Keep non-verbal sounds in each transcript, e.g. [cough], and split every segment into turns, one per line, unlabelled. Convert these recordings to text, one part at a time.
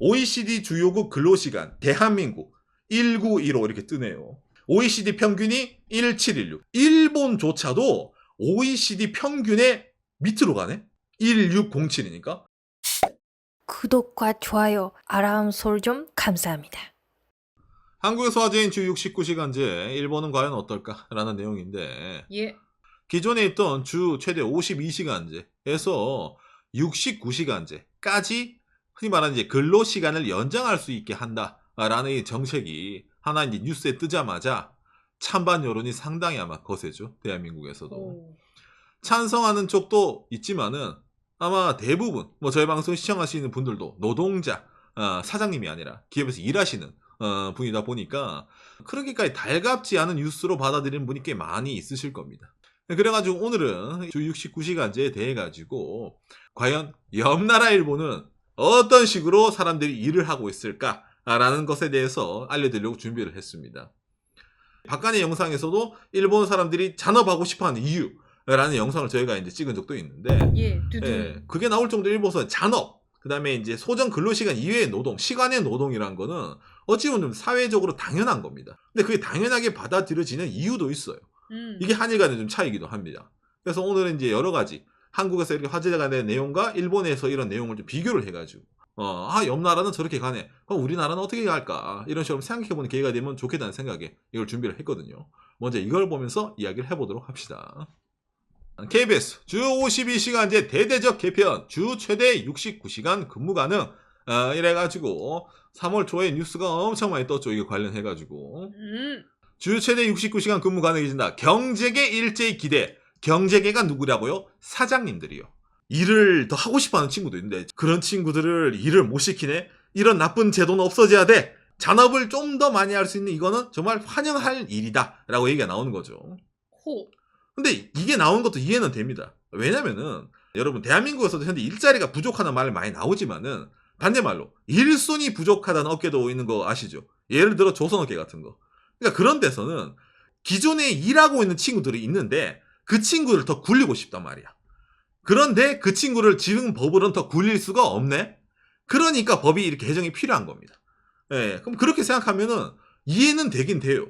OECD 주요국 근로시간 대한민국 1915 이렇게 뜨네요. OECD 평균이 1716. 일본조차도 OECD 평균의 밑으로 가네. 1607이니까.
구독과 좋아요, 알람 설정 감사합니다.
한국에서 화제인 주 69시간제 일본은 과연 어떨까라는 내용인데
예.
기존에 있던 주 최대 52시간제에서 69시간제까지 흔히 말하는 이제 근로 시간을 연장할 수 있게 한다라는 이 정책이 하나 이제 뉴스에 뜨자마자 찬반 여론이 상당히 아마 거세죠 대한민국에서도
오.
찬성하는 쪽도 있지만은 아마 대부분 뭐 저희 방송 시청하시는 분들도 노동자 아, 사장님이 아니라 기업에서 일하시는 어, 분이다 보니까 그렇게까지 달갑지 않은 뉴스로 받아들이는 분이 꽤 많이 있으실 겁니다. 그래가지고 오늘은 주 69시간제에 대해 가지고 과연 옆나라 일본은 어떤 식으로 사람들이 일을 하고 있을까라는 것에 대해서 알려드리려고 준비를 했습니다. 박간의 영상에서도 일본 사람들이 잔업하고 싶어하는 이유 라는 영상을 저희가 이제 찍은 적도 있는데
예.
예, 그게 나올 정도로 일본에서 잔업, 그 다음에 이제 소정 근로시간 이외의 노동, 시간의 노동이란 거는 어찌 보면 사회적으로 당연한 겁니다. 근데 그게 당연하게 받아들여지는 이유도 있어요.
음.
이게 한일 간의 좀 차이기도 합니다. 그래서 오늘은 이제 여러 가지 한국에서 이렇게 화제가 된 내용과 일본에서 이런 내용을 좀 비교를 해가지고 어, 아, 옆 나라는 저렇게 가네. 그럼 우리나라는 어떻게 갈까? 이런 식으로 생각해보는 기회가 되면 좋겠다는 생각에 이걸 준비를 했거든요. 먼저 이걸 보면서 이야기를 해보도록 합시다. KBS 주 52시간제 대대적 개편 주 최대 69시간 근무 가능 아, 이래가지고 3월 초에 뉴스가 엄청 많이 떴죠. 이게 관련해가지고
음.
주 최대 69시간 근무 가능해진다. 경제계 일제히 기대. 경제계가 누구라고요? 사장님들이요. 일을 더 하고 싶어 하는 친구도 있는데 그런 친구들을 일을 못 시키네. 이런 나쁜 제도는 없어져야 돼. 잔업을 좀 더 많이 할 수 있는 이거는 정말 환영할 일이다 라고 얘기가 나오는 거죠.
호.
근데 이게 나오는 것도 이해는 됩니다. 왜냐면은 여러분 대한민국에서도 현재 일자리가 부족하다는 말이 많이 나오지만은 반대말로 일손이 부족하다는 업계도 있는 거 아시죠? 예를 들어 조선업계 같은 거. 그러니까 그런 데서는 기존에 일하고 있는 친구들이 있는데 그 친구를 더 굴리고 싶단 말이야. 그런데 그 친구를 지금 법으로는 더 굴릴 수가 없네? 그러니까 법이 이렇게 개정이 필요한 겁니다. 예, 그럼 그렇게 생각하면은 이해는 되긴 돼요.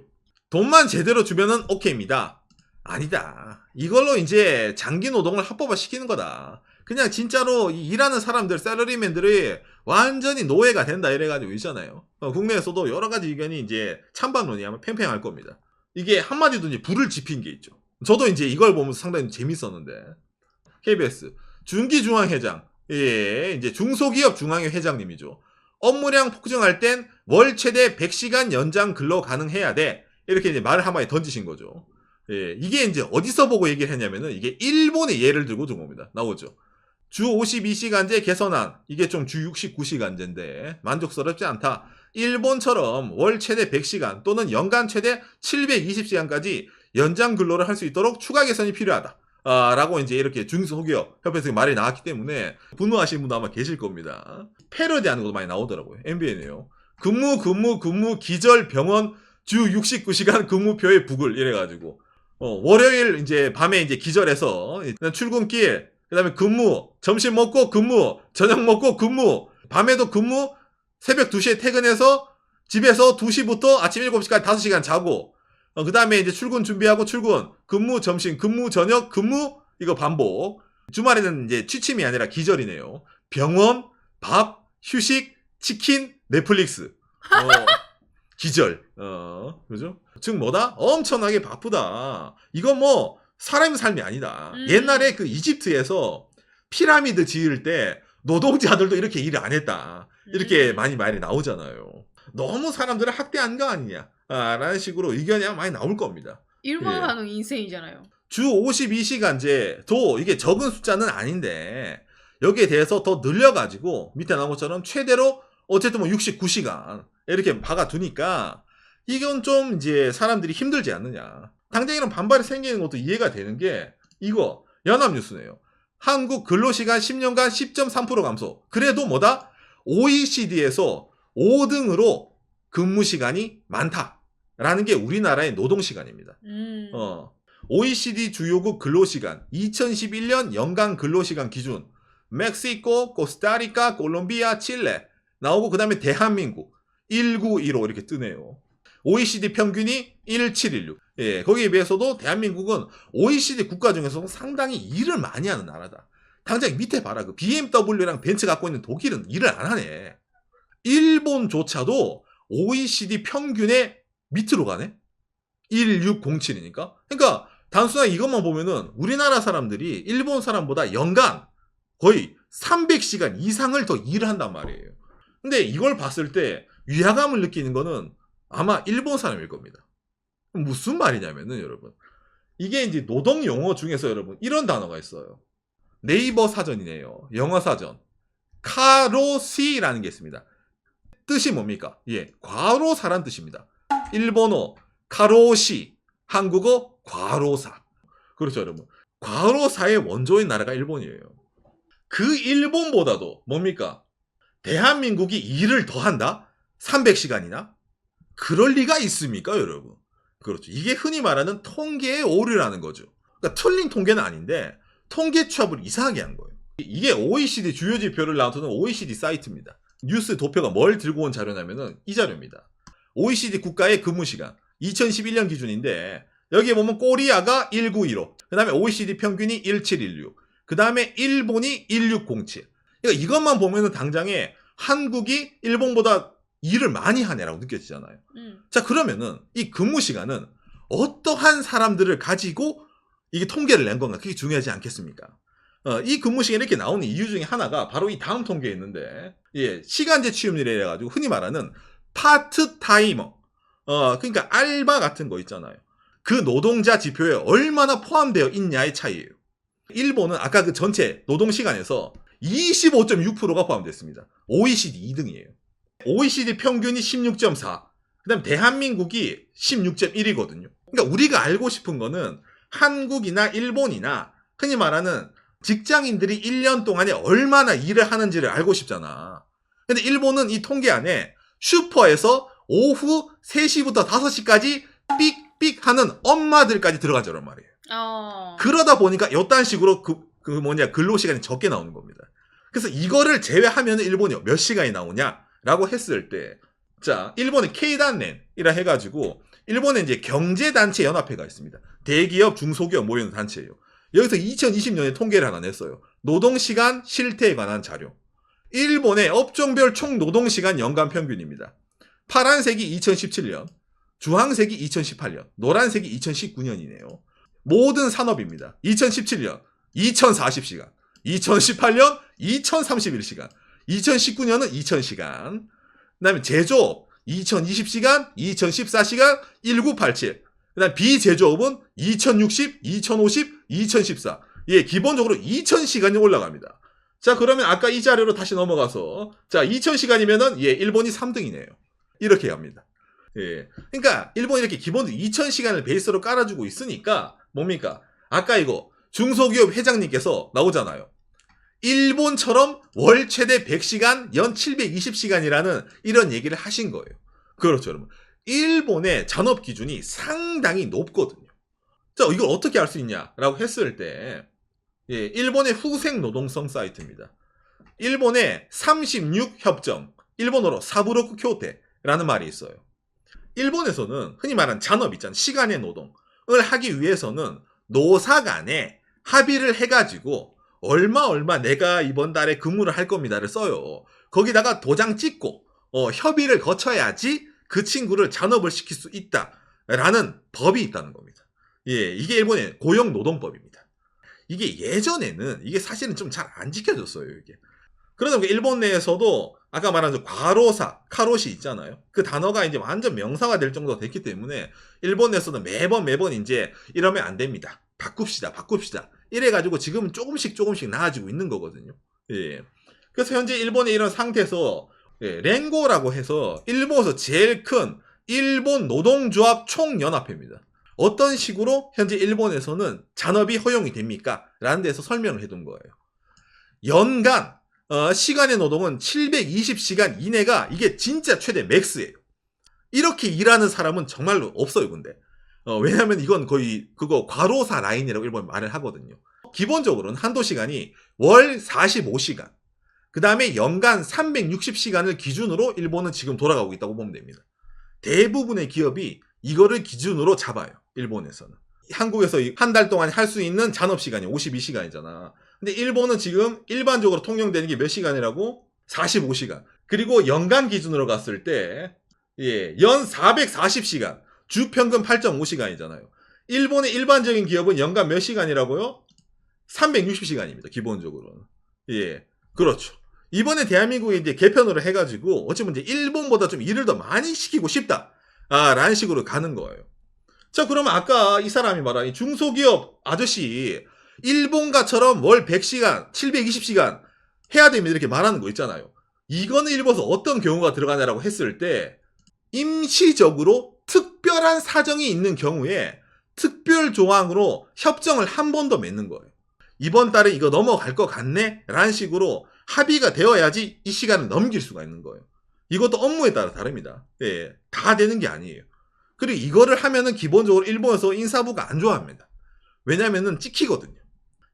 돈만 제대로 주면은 오케이입니다. 아니다. 이걸로 이제 장기 노동을 합법화 시키는 거다. 그냥 진짜로 이 일하는 사람들, 셀러리맨들이 완전히 노예가 된다 이래가지고 있잖아요. 어, 국내에서도 여러 가지 의견이 이제 찬반론이 아마 팽팽할 겁니다. 이게 한마디로 이제 불을 지핀 게 있죠. 저도 이제 이걸 보면서 상당히 재밌었는데. KBS 중기중앙회장, 예, 이제 중소기업 중앙회 회장님이죠. 업무량 폭증할 땐 월 최대 100시간 연장 근로 가능해야 돼. 이렇게 이제 말을 한마디 던지신 거죠. 예, 이게 이제 어디서 보고 얘기를 했냐면은 이게 일본의 예를 들고 준 겁니다. 나오죠. 주 52시간제 개선안, 이게 좀 주 69시간제인데 만족스럽지 않다. 일본처럼 월 최대 100시간 또는 연간 최대 720시간까지 연장 근로를 할 수 있도록 추가 개선이 필요하다. 아, 라고 이제 이렇게 중소기업 협회에서 말이 나왔기 때문에 분노하시는 분도 아마 계실 겁니다. 패러디하는 것도 많이 나오더라고요. MBN에요. 근무, 근무, 근무, 기절, 병원, 주 69시간 근무표의 북을 이래가지고 어, 월요일 이제 밤에 이제 기절해서 출근길 그 다음에 근무 점심 먹고 근무 저녁 먹고 근무 밤에도 근무 새벽 2시에 퇴근해서 집에서 2시부터 아침 7시까지 5시간 자고 어, 그 다음에 이제 출근 준비하고 출근 근무 점심 근무 저녁 근무 이거 반복 주말에는 이제 취침이 아니라 기절이네요 병원 밥 휴식 치킨 넷플릭스 어, [laughs] 기절. 어, 그죠? 즉 뭐다? 엄청나게 바쁘다. 이건 뭐 사람의 삶이 아니다.
음.
옛날에 그 이집트에서 피라미드 지을 때 노동자들도 이렇게 일을 안 했다. 이렇게
음.
많이 말이 나오잖아요. 너무 사람들을 학대한 거 아니냐? 아, 라는 식으로 의견이 많이 나올 겁니다.
일만
예.
하는 인생이잖아요.
주 52시간제도 이게 적은 숫자는 아닌데 여기에 대해서 더 늘려가지고 밑에 나온 것처럼 최대로 어쨌든 뭐 69시간 이렇게 박아두니까 이건 좀 이제 사람들이 힘들지 않느냐. 당장 이런 반발이 생기는 것도 이해가 되는 게 이거 연합뉴스네요. 한국 근로시간 10년간 10.3% 감소. 그래도 뭐다? OECD에서 5등으로 근무 시간이 많다라는 게 우리나라의 노동 시간입니다.
음.
어. OECD 주요국 근로 시간 2011년 연간 근로 시간 기준 멕시코, 코스타리카, 콜롬비아, 칠레 나오고 그 다음에 대한민국 1915 이렇게 뜨네요. OECD 평균이 1716. 예, 거기에 비해서도 대한민국은 OECD 국가 중에서 상당히 일을 많이 하는 나라다. 당장 밑에 봐라. 그 BMW랑 벤츠 갖고 있는 독일은 일을 안 하네. 일본조차도 OECD 평균의 밑으로 가네? 1607이니까. 그러니까 단순하게 이것만 보면은 우리나라 사람들이 일본 사람보다 연간 거의 300시간 이상을 더 일을 한단 말이에요. 근데 이걸 봤을 때 위화감을 느끼는 거는 아마 일본 사람일 겁니다. 무슨 말이냐면은 여러분. 이게 이제 노동 용어 중에서 여러분 이런 단어가 있어요. 네이버 사전이네요. 영어 사전. 카로시라는 게 있습니다. 뜻이 뭡니까? 예, 과로사란 뜻입니다. 일본어 카로시, 한국어 과로사. 그렇죠, 여러분. 과로사의 원조인 나라가 일본이에요. 그 일본보다도 뭡니까? 대한민국이 일을 더 한다? 300시간이나? 그럴 리가 있습니까, 여러분? 그렇죠. 이게 흔히 말하는 통계의 오류라는 거죠. 그러니까 틀린 통계는 아닌데 통계 취합을 이상하게 한 거예요. 이게 OECD 주요 지표를 나타내는 OECD 사이트입니다. 뉴스 도표가 뭘 들고 온 자료냐면은 이 자료입니다. OECD 국가의 근무 시간 2011년 기준인데 여기에 보면 코리아가 1915, 그 다음에 OECD 평균이 1716, 그 다음에 일본이 1607. 그러니까 이것만 보면은 당장에 한국이 일본보다 일을 많이 하네라고 느껴지잖아요.
음.
자, 그러면은 이 근무 시간은 어떠한 사람들을 가지고 이게 통계를 낸 건가? 그게 중요하지 않겠습니까? 어, 이 근무 시간이 이렇게 나오는 이유 중에 하나가 바로 이 다음 통계에 있는데, 예, 시간제 취업률이라 해가지고 흔히 말하는 파트타이머, 어, 그러니까 알바 같은 거 있잖아요. 그 노동자 지표에 얼마나 포함되어 있냐의 차이예요. 일본은 아까 그 전체 노동 시간에서 25.6%가 포함됐습니다. OECD 2등이에요. OECD 평균이 16.4. 그 다음 대한민국이 16.1이거든요. 그러니까 우리가 알고 싶은 거는 한국이나 일본이나 흔히 말하는 직장인들이 1년 동안에 얼마나 일을 하는지를 알고 싶잖아. 근데 일본은 이 통계 안에 슈퍼에서 오후 3시부터 5시까지 삑삑 하는 엄마들까지 들어가죠란 말이에요.
어.
그러다 보니까 이딴 식으로 그, 그 뭐냐 근로 시간이 적게 나오는 겁니다. 그래서 이거를 제외하면 일본이 몇 시간이 나오냐라고 했을 때, 자 일본의 K단렌이라 해가지고 일본에 이제 경제단체 연합회가 있습니다. 대기업, 중소기업 모이는 단체예요. 여기서 2020년에 통계를 하나 냈어요. 노동시간 실태에 관한 자료. 일본의 업종별 총 노동시간 연간 평균입니다. 파란색이 2017년, 주황색이 2018년, 노란색이 2019년이네요. 모든 산업입니다. 2017년 2040시간, 2018년 2031시간, 2019년은 2000시간, 그 다음에 제조업 2020시간, 2014시간, 1987. 그다음 비제조업은 2060, 2050, 2014. 예, 기본적으로 2000시간이 올라갑니다. 자, 그러면 아까 이 자료로 다시 넘어가서 자, 2000시간이면은 예, 일본이 3등이네요. 이렇게 합니다. 예. 그러니까 일본이 이렇게 기본적으로 2000시간을 베이스로 깔아주고 있으니까 뭡니까? 아까 이거 중소기업 회장님께서 나오잖아요. 일본처럼 월 최대 100시간, 연 720시간이라는 이런 얘기를 하신 거예요. 그렇죠, 여러분. 일본의 잔업 기준이 상당히 높거든요. 자, 이걸 어떻게 알 수 있냐라고 했을 때, 예, 일본의 후생 노동성 사이트입니다. 일본의 36협정, 일본어로 사부로크 교테라는 말이 있어요. 일본에서는 흔히 말하는 잔업 있잖아요. 시간의 노동을 하기 위해서는 노사 간에 합의를 해가지고 얼마 얼마 내가 이번 달에 근무를 할 겁니다를 써요. 거기다가 도장 찍고 어, 협의를 거쳐야지 그 친구를 잔업을 시킬 수 있다라는 법이 있다는 겁니다. 예, 이게 일본의 고용노동법입니다. 이게 예전에는 이게 사실은 좀 잘 안 지켜졌어요. 이게 그러다 보니까 일본 내에서도 아까 말한 저 과로사, 카로시 있잖아요. 그 단어가 이제 완전 명사가 될 정도가 됐기 때문에 일본 내에서는 매번 매번 이제 이러면 안 됩니다. 바꿉시다, 바꿉시다. 이래가지고 지금은 조금씩 조금씩 나아지고 있는 거거든요. 예. 그래서 현재 일본의 이런 상태에서 예, 랭고라고 해서 일본에서 제일 큰 일본 노동조합 총연합회입니다. 어떤 식으로 현재 일본에서는 잔업이 허용이 됩니까? 라는 데서 설명을 해둔 거예요. 연간 어, 시간의 노동은 720시간 이내가 이게 진짜 최대 맥스예요. 이렇게 일하는 사람은 정말로 없어요, 근데. 어, 왜냐면 이건 거의 그거 과로사 라인이라고 일본 말을 하거든요. 기본적으로는 한도 시간이 월 45시간. 그 다음에 연간 360시간을 기준으로 일본은 지금 돌아가고 있다고 보면 됩니다. 대부분의 기업이 이거를 기준으로 잡아요. 일본에서는. 한국에서 한 달 동안 할 수 있는 잔업 시간이 52시간이잖아. 근데 일본은 지금 일반적으로 통용되는 게 몇 시간이라고? 45시간. 그리고 연간 기준으로 갔을 때, 예, 연 440시간. 주 평균 8.5시간이잖아요. 일본의 일반적인 기업은 연간 몇 시간이라고요? 360시간입니다. 기본적으로는. 예, 그렇죠. 이번에 대한민국이 이제 개편으로 해가지고 어찌 보면 이제 일본보다 좀 일을 더 많이 시키고 싶다. 아, 라는 식으로 가는 거예요. 자, 그러면 아까 이 사람이 말한 이 중소기업 아저씨, 일본가처럼 월 100시간, 720시간 해야 됩니다. 이렇게 말하는 거 있잖아요. 이거는 일본에서 어떤 경우가 들어가냐라고 했을 때, 임시적으로 특별한 사정이 있는 경우에 특별 조항으로 협정을 한 번 더 맺는 거예요. 이번 달에 이거 넘어갈 것 같네? 라는 식으로 합의가 되어야지 이 시간을 넘길 수가 있는 거예요. 이것도 업무에 따라 다릅니다. 예, 다 되는 게 아니에요. 그리고 이거를 하면은 기본적으로 일본에서 인사부가 안 좋아합니다. 왜냐면은 찍히거든요.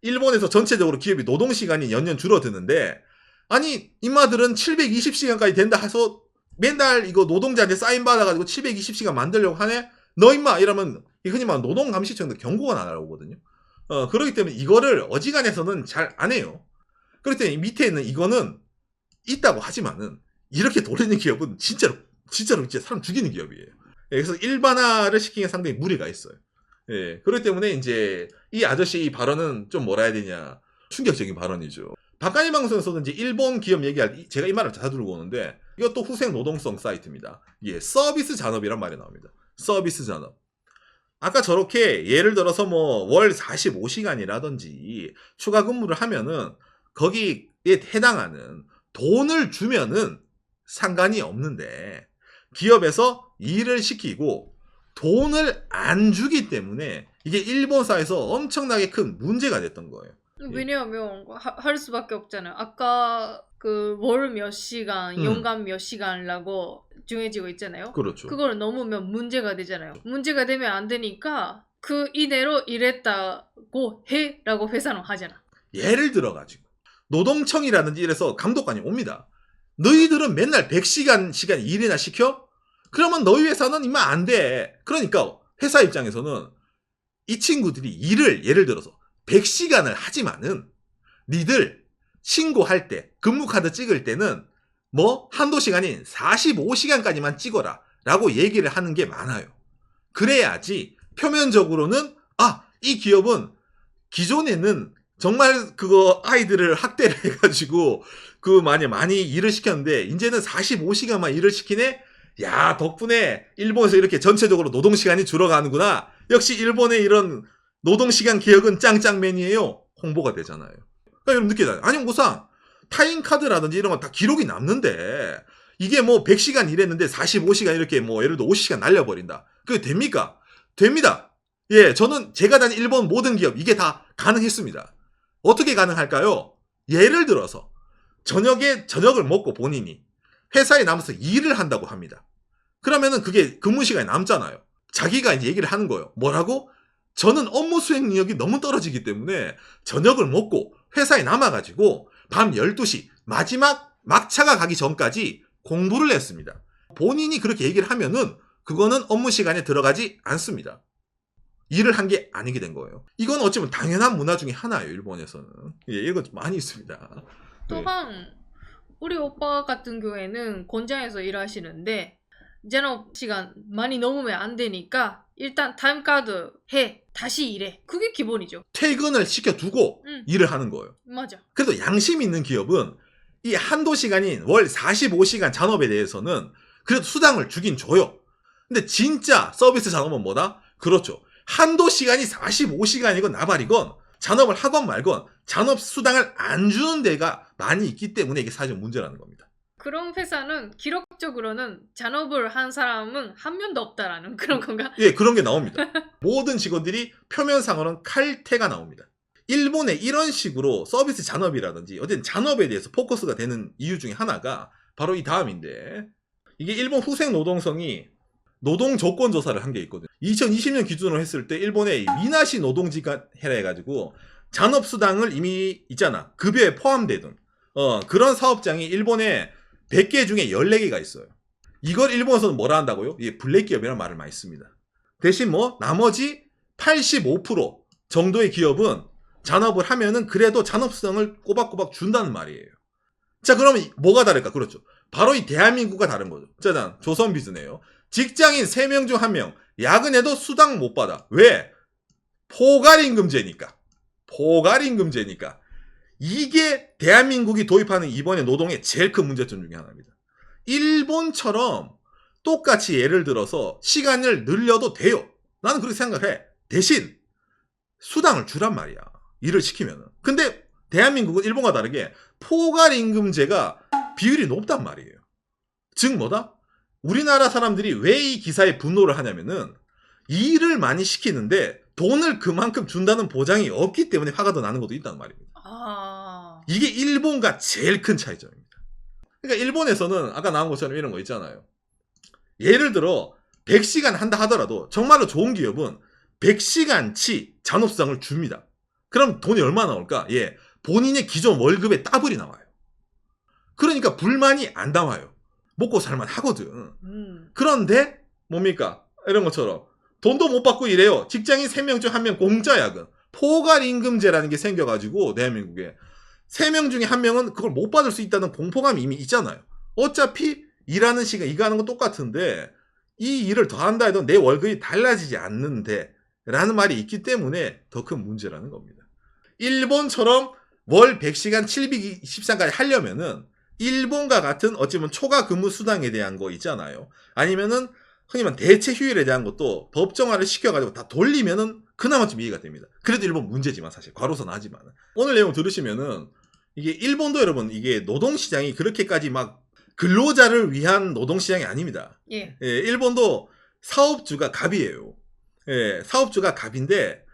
일본에서 전체적으로 기업이 노동시간이 연년 줄어드는데, 아니, 임마들은 720시간까지 된다 해서 맨날 이거 노동자한테 사인 받아가지고 720시간 만들려고 하네? 너 임마! 이러면 흔히 말하는 노동감시청도 경고가 날아오거든요. 어, 그렇기 때문에 이거를 어지간해서는 잘 안 해요. 때문에 밑에 있는 이거는 있다고 하지만은 이렇게 돌리는 기업은 진짜로, 진짜로 진짜 사람 죽이는 기업이에요. 예, 그래서 일반화를 시키는 게 상당히 무리가 있어요. 예, 그렇기 때문에 이제 이 아저씨 이 발언은 좀 뭐라 해야 되냐. 충격적인 발언이죠. 박간희 방송에서도 이제 일본 기업 얘기할 때 제가 이 말을 자주 들고 오는데 이것도 후생 노동성 사이트입니다. 예, 서비스 잔업이란 말이 나옵니다. 서비스 잔업. 아까 저렇게 예를 들어서 뭐 월 45시간이라든지 추가 근무를 하면은 거기에 해당하는 돈을 주면은 상관이 없는데 기업에서 일을 시키고 돈을 안 주기 때문에 이게 일본 사회에서 엄청나게 큰 문제가 됐던 거예요.
왜냐하면 하- 할 수밖에 없잖아요. 아까 그 월 몇 시간,
음.
연간 몇 시간이라고 정해지고 있잖아요.
그렇죠.
그걸 넘으면 문제가 되잖아요. 문제가 되면 안 되니까 그 이대로 일했다고 해라고 회사는 하잖아.
예를 들어 가지고 노동청이라든지 이래서 감독관이 옵니다. 너희들은 맨날 100시간 시간 일이나 시켜? 그러면 너희 회사는 이만 안 돼. 그러니까 회사 입장에서는 이 친구들이 일을 예를 들어서 100시간을 하지만은 니들 신고할 때 근무 카드 찍을 때는 뭐 한도 시간인 45시간까지만 찍어라 라고 얘기를 하는 게 많아요. 그래야지 표면적으로는 아, 이 기업은 기존에는 정말 그거 아이들을 학대를 [laughs] 해가지고 그 많이 많이 일을 시켰는데 이제는 45시간만 일을 시키네. 야 덕분에 일본에서 이렇게 전체적으로 노동 시간이 줄어가는구나. 역시 일본의 이런 노동 시간 개혁은 짱짱맨이에요. 홍보가 되잖아요. 그러니까 여러분 느끼잖아요. 아니 무상 타임 카드라든지 이런 건 다 기록이 남는데 이게 뭐 100시간 일했는데 45시간 이렇게 뭐 예를 들어 50시간 날려버린다. 그게 됩니까? 됩니다. 예, 저는 제가 다닌 일본 모든 기업 이게 다 가능했습니다. 어떻게 가능할까요? 예를 들어서 저녁에 저녁을 먹고 본인이 회사에 남아서 일을 한다고 합니다. 그러면은 그게 근무 시간이 남잖아요. 자기가 이제 얘기를 하는 거예요. 뭐라고? 저는 업무 수행 능력이 너무 떨어지기 때문에 저녁을 먹고 회사에 남아가지고 밤 12시 마지막 막차가 가기 전까지 공부를 했습니다. 본인이 그렇게 얘기를 하면은 그거는 업무 시간에 들어가지 않습니다. 일을 한 게 아니게 된 거예요. 이건 어찌보면 당연한 문화 중에 하나예요, 일본에서는. 예, 이거 많이 있습니다. 네.
또한 우리 오빠 같은 경우에는 공장에서 일하시는데 잔업 시간 많이 넘으면 안 되니까 일단 타임 카드 해 다시 일해 그게 기본이죠.
퇴근을 시켜두고
응
일을 하는 거예요.
맞아.
그래도 양심 있는 기업은 이 한도 시간인 월 45시간 잔업에 대해서는 그래도 수당을 주긴 줘요. 근데 진짜 서비스 잔업은 뭐다? 그렇죠. 한도 시간이 45시간이건 나발이건 잔업을 하건 말건 잔업 수당을 안 주는 데가 많이 있기 때문에 이게 사실 문제라는 겁니다.
그런 회사는 기록적으로는 잔업을 한 사람은 한 명도 없다라는 그런 건가?
예, 그런 게 나옵니다. 모든 직원들이 표면상으로는 칼퇴가 나옵니다. 일본에 이런 식으로 서비스 잔업이라든지 어쨌든 잔업에 대해서 포커스가 되는 이유 중에 하나가 바로 이 다음인데 이게 일본 후생 노동성이 노동 조건 조사를 한 게 있거든요. 2020년 기준으로 했을 때 일본의 이 미나시 노동지가 해라 해가지고 잔업 수당을 이미 있잖아 급여에 포함되든 어, 그런 사업장이 일본에 100개 중에 14개가 있어요. 이걸 일본에서는 뭐라 한다고요? 이 블랙 기업이라는 말을 많이 씁니다. 대신 뭐 나머지 85% 정도의 기업은 잔업을 하면은 그래도 잔업성을 꼬박꼬박 준다는 말이에요. 자, 그러면 이- 뭐가 다를까? 그렇죠. 바로 이 대한민국과 다른 거죠. 짜잔, 조선비즈네요. 직장인 3명 중 1명, 야근해도 수당 못 받아. 왜? 포괄임금제니까. 포괄임금제니까. 이게 대한민국이 도입하는 이번에 노동의 제일 큰 문제점 중에 하나입니다. 일본처럼 똑같이 예를 들어서 시간을 늘려도 돼요. 나는 그렇게 생각해. 대신 수당을 주란 말이야. 일을 시키면은. 근데 대한민국은 일본과 다르게 포괄임금제가 비율이 높단 말이에요. 즉 뭐다? 우리나라 사람들이 왜 이 기사에 분노를 하냐면은 일을 많이 시키는데 돈을 그만큼 준다는 보장이 없기 때문에 화가 더 나는 것도 있다는 말입니다.
아.
이게 일본과 제일 큰 차이점입니다. 그러니까 일본에서는 아까 나온 것처럼 이런 거 있잖아요. 예를 들어 100시간 한다 하더라도 정말로 좋은 기업은 100시간치 잔업상을 줍니다. 그럼 돈이 얼마 나올까? 예. 본인의 기존 월급에 더블이 나와요. 그러니까 불만이 안 나와요. 먹고 살만 하거든.
음.
그런데 뭡니까? 이런 것처럼 돈도 못 받고 이래요. 직장인 3명 중 1명 공짜 야근. 포괄 임금제라는 게 생겨가지고 대한민국에 3명 중에 1명은 그걸 못 받을 수 있다는 공포감이 이미 있잖아요. 어차피 일하는 시간 이거 하는 건 똑같은데 이 일을 더 한다 해도 내 월급이 달라지지 않는데 라는 말이 있기 때문에 더 큰 문제라는 겁니다. 일본처럼 월 100시간 723까지 하려면은 일본과 같은 어찌 보면 초과 근무 수당에 대한 거 있잖아요. 아니면은 흔히 말 대체 휴일에 대한 것도 법정화를 시켜가지고 다 돌리면은 그나마 좀 이해가 됩니다. 그래도 일본 문제지만 사실 과로선 하지만 오늘 내용 들으시면은 이게 일본도 여러분 이게 노동 시장이 그렇게까지 막 근로자를 위한 노동 시장이 아닙니다.
예.
예, 일본도 사업주가 갑이에요. 예, 사업주가 갑인데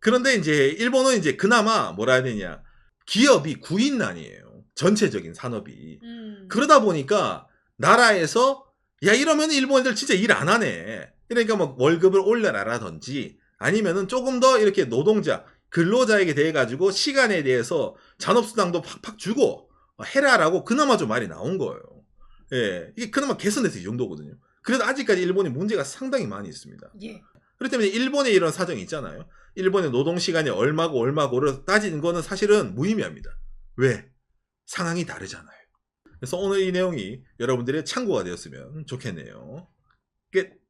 그런데 이제 일본은 이제 그나마 뭐라 해야 되냐 기업이 구인난이에요. 전체적인 산업이.
음.
그러다 보니까 나라에서 야 이러면 일본 애들 진짜 일 안 하네. 그러니까 뭐 월급을 올려라라든지 아니면은 조금 더 이렇게 노동자 근로자에게 대해 가지고 시간에 대해서 잔업수당도 팍팍 주고 해라라고 그나마 좀 말이 나온 거예요. 예, 이게 그나마 개선돼서 이 정도거든요. 그래도 아직까지 일본이 문제가 상당히 많이 있습니다.
예.
그렇기 때문에 일본에 이런 사정이 있잖아요. 일본의 노동 시간이 얼마고 얼마고를 따지는 거는 사실은 무의미합니다. 왜? 상황이 다르잖아요. 그래서 오늘 이 내용이 여러분들의 참고가 되었으면 좋겠네요. 끝.